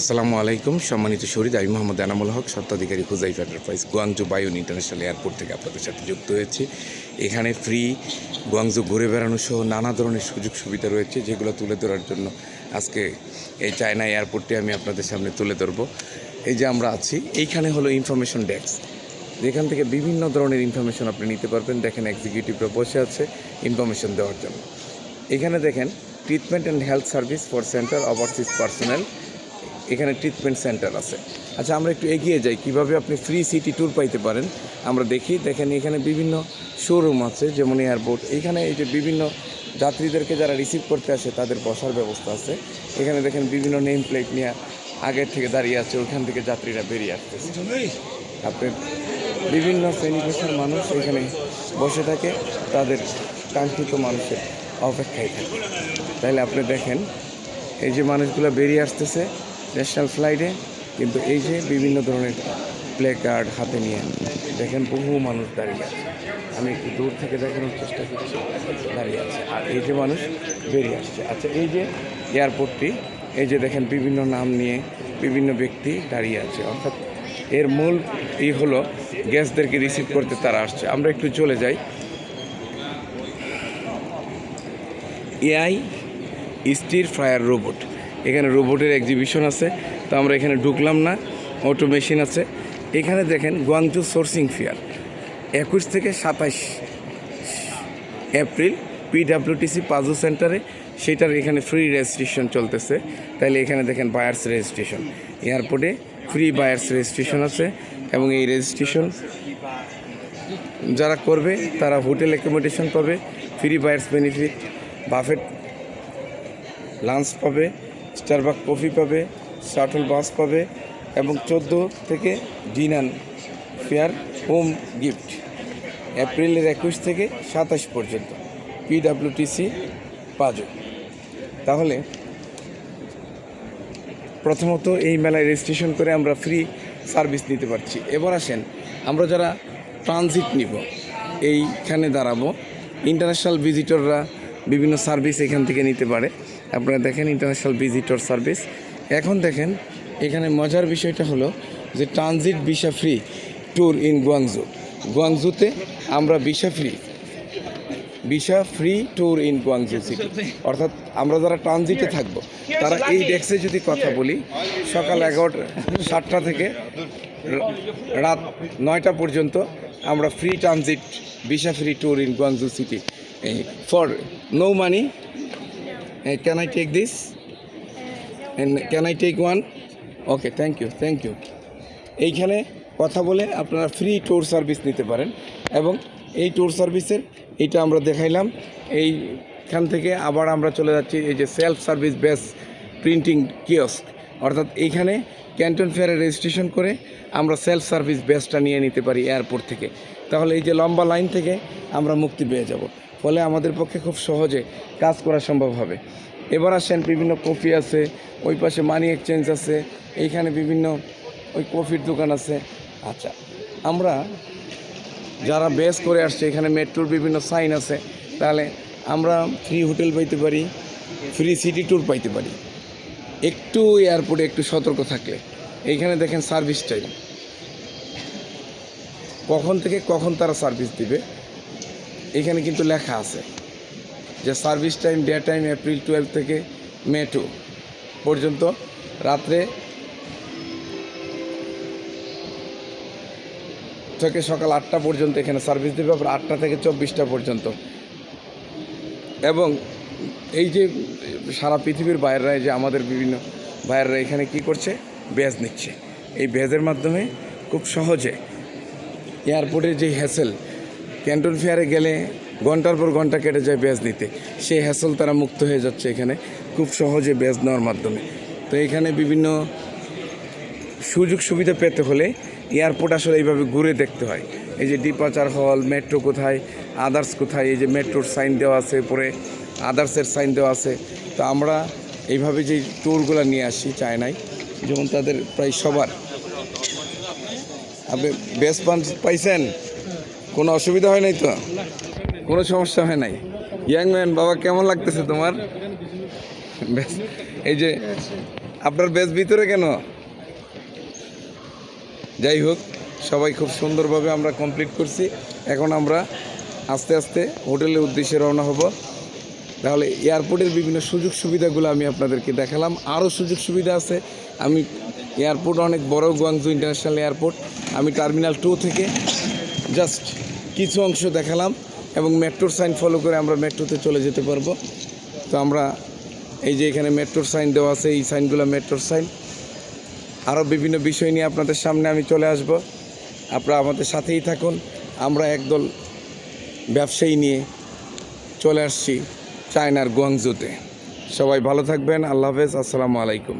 আসসালামু আলাইকুম। সম্মানিত শহীদ আমি মোহাম্মদ এনামুল হক, স্বত্বাধিকারী Huzaif enterprise Guangzhou Baiyun international airport থেকে আপনাদের সাথে যুক্ত হয়েছি। এখানে ফ্রি গুয়াংজু ঘুরে বেড়ানো সহ নানা ধরনের সুযোগ সুবিধা রয়েছে, যেগুলো তুলে ধরার জন্য আজকে এই চায়না এয়ারপোর্টটি আমি আপনাদের সামনে তুলে ধরবো। এই যে আমরা আছি, এইখানে হলো ইনফরমেশন ডেস্ক যেখান থেকে বিভিন্ন ধরনের ইনফরমেশন আপনি নিতে পারবেন। দেখেন এক্সিকিউটিভরা বসে আছে ইনফরমেশন দেওয়ার জন্য। এখানে দেখেন treatment and health service for centre overseas personal এখানে ট্রিটমেন্ট সেন্টার আছে। আচ্ছা আমরা একটু এগিয়ে যাই। কীভাবে আপনি ফ্রি সিটি ট্যুর পাইতে পারেন? আমরা দেখি, দেখেন এখানে বিভিন্ন শোরুম আছে, যেমন এয়ারপোর্ট এখানে এই যে বিভিন্ন যাত্রীদেরকে যারা রিসিভ করতে আসে, তাদের বসার ব্যবস্থা আছে। এখানে দেখেন বিভিন্ন নেম প্লেট নিয়ে আগের থেকে দাঁড়িয়ে আছে, ওইখান থেকে যাত্রীরা বেরিয়ে আসতেছে। আপনি বিভিন্ন শ্রেণি পেশার মানুষ এখানে বসে থাকে, তাদের কাঙ্ক্ষিত মানুষের অপেক্ষায় থাকে। তাইলে আপনি দেখেন, এই যে মানুষগুলো বেরিয়ে আসতেছে ন্যাশনাল ফ্লাইটে কিন্তু এই যে বিভিন্ন ধরনের প্লে কার্ড হাতে নিয়ে দেখেন বহু মানুষ দাঁড়িয়ে আছে। আমি একটু দূর থেকে দেখানোর চেষ্টা করছি, দাঁড়িয়ে আছে। আর এই যে মানুষ বেরিয়ে আসছে। আচ্ছা এই যে এয়ারপোর্টটি এই যে দেখেন বিভিন্ন নাম নিয়ে বিভিন্ন ব্যক্তি দাঁড়িয়ে আছে। অর্থাৎ এর মূল ই হলো গ্যাসদেরকে রিসিভ করতে তারা আসছে। আমরা একটু চলে যাই। এআই স্টির ফ্রায়ার রোবট এখানে রোবটের এক্সিবিশন আছে, তো আমরা এখানে ঢুকলাম না অটো মেশিন আছে। এখানে দেখেন গুয়াংজু সোর্সিং ফেয়ার একুশ থেকে সাতাশ এপ্রিল পিডাব্লিউটিসি পাজু সেন্টারে, সেটার এখানে ফ্রি রেজিস্ট্রেশন চলতেছে। তাইলে এখানে দেখেন বায়ার্স রেজিস্ট্রেশন এয়ারপোর্টে ফ্রি বায়ার্স রেজিস্ট্রেশন আছে এবং এই রেজিস্ট্রেশন যারা করবে, তারা হোটেল অ্যাকোমোডেশন পাবে free buyers benefit buffet lunch পাবে। স্টারবাক কফি পাবে, শাটল বাস পাবে এবং চোদ্দ থেকে ডিনার ফেয়ার হোম গিফট এপ্রিলের একুশ থেকে সাতাশ পর্যন্ত। পিডাব্লিউটিসি পাজো তাহলে প্রথমত এই মেলায় রেজিস্ট্রেশন করে আমরা ফ্রি সার্ভিস নিতে পারছি। এবার আসেন, আমরা যারা ট্রানজিট নিব, এইখানে দাঁড়াবো। ইন্টারন্যাশনাল ভিজিটররা বিভিন্ন সার্ভিস এখান থেকে নিতে পারে। আপনারা দেখেন ইন্টারন্যাশনাল ভিজিটর সার্ভিস এখন দেখেন, এখানে মজার বিষয়টা হলো যে transit visa free tour in Guangzhou গুয়াংজুতে আমরা visa free visa free tour in Guangzhou city অর্থাৎ আমরা যারা ট্রানজিটে থাকব, তারা এই ডেস্কে যদি কথা বলি, সকাল এগারোটা, সাতটা থেকে রাত নয়টা পর্যন্ত আমরা free transit visa free tour in Guangzhou city for no money can I take this can I take one okay thank you thank you এইখানে কথা বলে আপনারা ফ্রি ট্যুর সার্ভিস নিতে পারেন। এবং এই ট্যুর সার্ভিসের এটা আমরা দেখাইলাম। এইখান থেকে আবার আমরা চলে যাচ্ছি, এই যে self service base printing kiosk অর্থাৎ এইখানে ক্যান্টন ফেয়ারে রেজিস্ট্রেশন করে আমরা সেলফ সার্ভিস বেসটা নিয়ে নিতে পারি এয়ারপোর্ট থেকে। তাহলে এই যে লম্বা লাইন থেকে আমরা মুক্তি পেয়ে যাব। ফলে আমাদের পক্ষে খুব সহজে কাজ করা সম্ভব হবে। এবার আসেন, বিভিন্ন কফি আছে, ওই পাশে মানি এক্সচেঞ্জ আছে, এইখানে বিভিন্ন ওই কফির দোকান আছে। আচ্ছা আমরা যারা বেস করে আসছে, এখানে মেট্রোর বিভিন্ন সাইন আছে, তাহলে আমরা ফ্রি হোটেল পাইতে পারি ফ্রি সিটি ট্যুর পাইতে পারি। একটু এয়ারপোর্টে একটু সতর্ক থাকলে। এইখানে দেখেন সার্ভিস টাইম কখন থেকে কখন তারা সার্ভিস দিবে? এখানে কিন্তু লেখা আছে যে service time, day time April twelve থেকে মে টু পর্যন্ত রাত্রে থেকে সকাল আটটা পর্যন্ত এখানে সার্ভিস দেবে, আবার আটটা থেকে চব্বিশটা পর্যন্ত। এবং এই যে সারা পৃথিবীর বাইরেরা যে আমাদের বিভিন্ন বাইরেরা এখানে কি করছে? ব্যাজ নিচ্ছে। এই ব্যাজের মাধ্যমে খুব সহজে এয়ারপোর্টের যে হ্যাসেল ক্যান্টন ফেয়ারে গেলে ঘণ্টার পর ঘণ্টা কেটে যায় ব্যাজ নিতে সেই হ্যাসল তারা মুক্ত হয়ে যাচ্ছে এখানে। খুব সহজে ব্যাজ নেওয়ার মাধ্যমে। তো এখানে বিভিন্ন সুযোগ সুবিধা পেতে হলে এয়ারপোর্ট আসলে এইভাবে ঘুরে দেখতে হয়। এই যে ডিপাচার হল মেট্রো কোথায় আদার্স কোথায়, এই যে মেট্রোর সাইন দেওয়া আছে, পরে আদার্সের সাইন দেওয়া আছে। তো আমরা এইভাবে যে ট্যুরগুলো নিয়ে আসি চায়নায়, যেমন তাদের প্রায় সবার। আপনি বেস পান, পাইছেন? কোনো অসুবিধা হয় নাই তো? কোনো সমস্যা হয় নাই? ইয়াং ম্যান বাবা, কেমন লাগতেছে তোমার? এই যে, আপনার বেশ ভিতরে কেন? যাই হোক, সবাই খুব সুন্দরভাবে আমরা কমপ্লিট করছি। এখন আমরা আস্তে আস্তে হোটেলের উদ্দেশ্যে রওনা হব। তাহলে এয়ারপোর্টের বিভিন্ন সুযোগ সুবিধাগুলো আমি আপনাদেরকে দেখালাম। আরও সুযোগ সুবিধা আছে। আমি এয়ারপোর্ট অনেক বড় গুয়াংজু ইন্টারন্যাশনাল এয়ারপোর্ট। আমি টার্মিনাল টু থেকে জাস্ট কিছু অংশ দেখালাম এবং মেট্রোর সাইন ফলো করে আমরা মেট্রোতে চলে যেতে পারব। তো আমরা এই যে এখানে মেট্রোর সাইন দেওয়া আছে, এই সাইনগুলো মেট্রোর সাইন। আরও বিভিন্ন বিষয় নিয়ে আপনাদের সামনে আমি চলে আসব। আপনারা আমাদের সাথেই থাকুন। আমরা একদল ব্যবসায়ী নিয়ে চলে আসছি চায়নার গুয়াংজুতে সবাই ভালো থাকবেন। আল্লাহ হাফেজ। আসসালামু আলাইকুম।